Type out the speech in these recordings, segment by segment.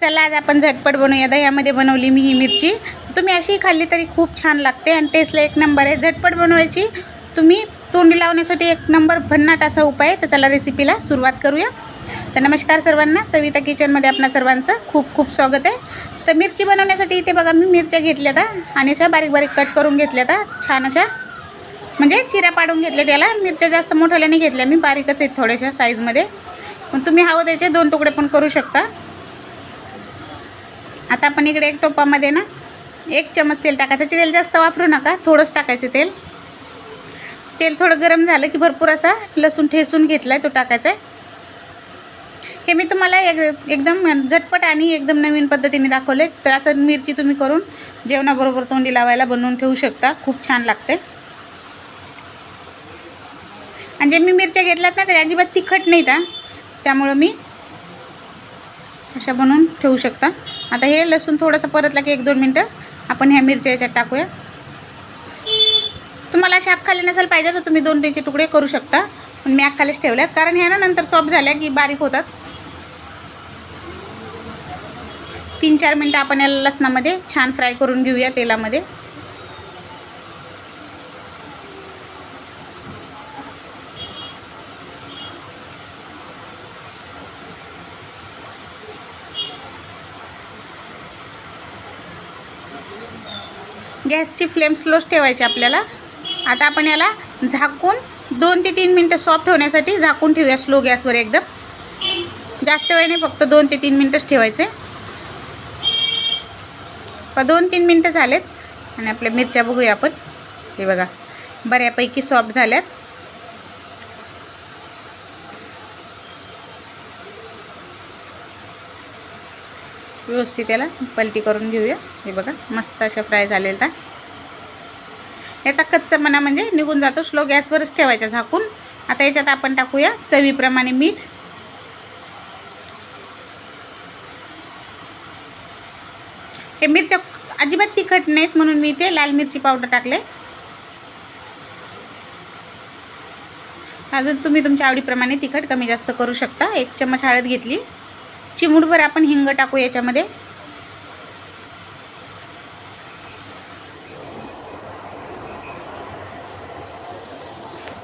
चला आज आपण झटपट बनवूया. दह्यामध्ये बनवली मी ही मिरची. तुम्ही अशी खाल्ली तरी खूप छान लागते आणि टेस्टला एक नंबर आहे. झटपट बनवायची. तुम्ही तोंडी लावण्यासाठी एक नंबर भन्नाट असा उपाय आहे. तर चला रेसिपीला सुरुवात करूया. तर नमस्कार सर्वांना. सविता किचनमध्ये आपणा सर्वांचं खूप खूप स्वागत आहे. तर मिरची बनवण्यासाठी इथे बघा मी मिरच्या घेतल्या आता आणि अशा बारीक बारीक कट करून घेतल्या आता छान अशा म्हणजे चिऱ्या पाडून घेतल्या त्याला मिरच्या जास्त मोठ्याला नाही घेतल्या. मी बारीकच आहेत थोड्याशा साईजमध्ये पण तुम्ही हवं त्याचे दोन तुकडे पण करू शकता. आता आपण इकडे एक टोपामध्ये ना एक चमच तेल टाकायचं. तेल जास्त वापरू नका थोडंच टाकायचं तेल. तेल थोडं गरम झालं की भरपूर असा लसूण ठेसून घेतला आहे तो टाकायचा आहे हे मी तुम्हाला एक एकदम झटपट आणि एकदम नवीन पद्धतीने दाखवले तर असं मिरची तुम्ही करून जेवणाबरोबर तोंडी लावायला बनवून ठेवू शकता. खूप छान लागते आणि जे मी मिरच्या घेतल्यात ना ते अजिबात तिखट नाहीत हा. त्यामुळं मी अशा बनवून ठेवू शकता. आता हे लसूण थोडंसं परतला की एक दोन मिनटं आपण ह्या मिरच्या याच्यात टाकूया. तुम्हाला अशा अख्खाले नसायला पाहिजे तर तुम्ही दोन तीनचे तुकडे करू शकता. पण मी अख्खालेच ठेवल्यात. कारण ह्या ना नंतर सॉफ्ट झाल्या की बारीक होतात. तीन चार मिनटं आपण याला लसणामध्ये छान फ्राय करून घेऊया तेलामध्ये. गॅसची फ्लेम स्लोच ठेवायची आपल्याला. आता आपण याला झाकून दोन ते तीन मिनटं सॉफ्ट होण्यासाठी झाकून ठेवूया स्लो गॅसवर एकदम. जास्त वेळ नाही फक्त दोन ते तीन मिनटंच ठेवायचे. दोन तीन मिनटं झालेत. आणि आपल्या मिरच्या बघूया आपण. हे बघा बऱ्यापैकी सॉफ्ट झाल्यात. व्यवस्थित याला पलटी करून घेऊया. हे बघा मस्त अशा फ्राय झालेल्या. याचा कच्चापणा म्हणजे निघून जातो स्लो गॅसवरच ठेवायचा झाकून. आता याच्यात आपण टाकूया चवीप्रमाणे मीठ. हे मिरच्या अजिबात तिखट नाहीत म्हणून मी ते लाल मिरची पावडर टाकले. अजून तुम्ही तुमच्या आवडीप्रमाणे तिखट कमी जास्त करू शकता. एक चम्मच हळद घेतली. चिमूटभर आपण हिंग टाकू याच्यामध्ये.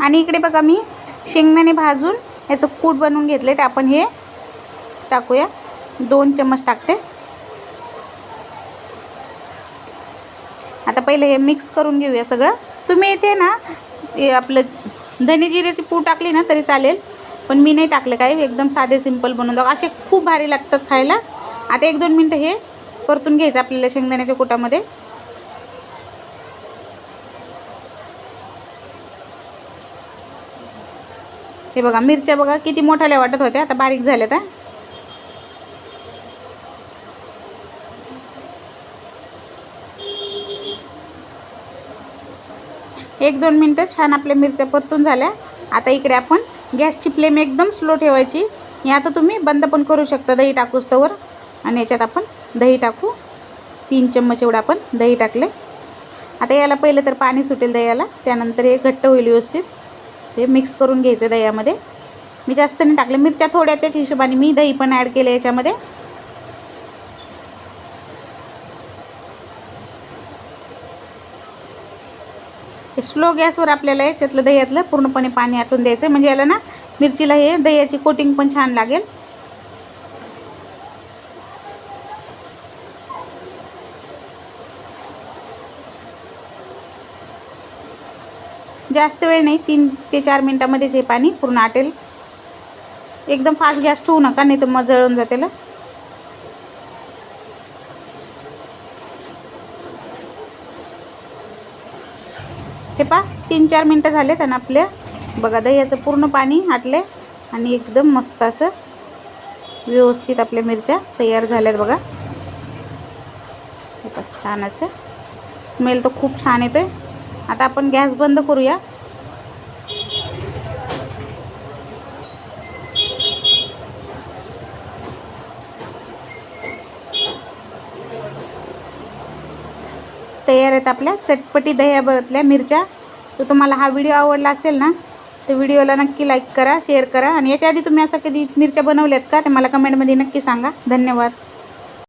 आणि इकडे बघा मी शेंगदाणे भाजून याचं कूट बनवून घेतले ते आपण हे टाकूया. दोन चम्मच टाकते. आता पहिले हे मिक्स करून घेऊया सगळं. तुम्ही इथे ना हे आपलं धने जिऱ्याची पूड टाकली ना तरी चालेल. पण मी नाही टाकलं काही. एकदम साधे सिंपल बनवून दाखव. असे खूप भारी लागतात खायला. आता एक दोन मिनटं हे परतून घ्यायचं आपल्याला शेंगदाण्याच्या कुटामध्ये. हे बघा मिरच्या बघा किती मोठ्याल्या वाटत होत्या. आता बारीक झाल्या त्या एक दोन मिनटं छान आपल्या मिरच्या परतून झाल्या. आता इकडे आपण गॅसची फ्लेम एकदम स्लो ठेवायची. हे आता तुम्ही बंद पण करू शकता दही टाकूस तवर. आणि याच्यात आपण दही टाकू. तीन चम्मच एवढं आपण दही टाकले. आता याला पहिलं तर पाणी सुटेल दह्याला. त्यानंतर हे घट्ट होईल व्यवस्थित. ते मिक्स करून घ्यायचं दह्यामध्ये. मी जास्त नाही टाकलं. मिरच्या थोड्या त्याच्या हिशोबाने मी दही पण ॲड केलं याच्यामध्ये. स्लो गॅसवर आपल्याला याच्यातलं दह्यातलं पूर्णपणे पाणी आटून द्यायचं आहे म्हणजे याला ना मिरचीला हे दह्याची कोटिंग पण छान लागेल. जास्त वेळ नाही तीन ते चार मिनटामध्येच हे पाणी पूर्ण आटेल. एकदम फास्ट गॅस ठेवू नका नाही तर मग जळून जाते हे पा तीन चार मिनटं झालेत आणि आपल्या बघा दह्याचं पूर्ण पाणी आटले आणि एकदम मस्त असं व्यवस्थित आपल्या मिरच्या तयार झाल्यात बघा. हे पा छान असं. स्मेल तर खूप छान येतो आहे आता आपण गॅस बंद करूया. तयार आहेत आपल्या. चटपटी दह्याबरतल्या मिरच्या. तर तुम्हाला हा व्हिडिओ आवडला असेल ना तर व्हिडिओला नक्की लाईक करा शेअर करा. आणि याच्या आधी तुम्ही असं कधी मिरच्या बनवल्यात का? ते मला कमेंटमध्ये नक्की सांगा. धन्यवाद.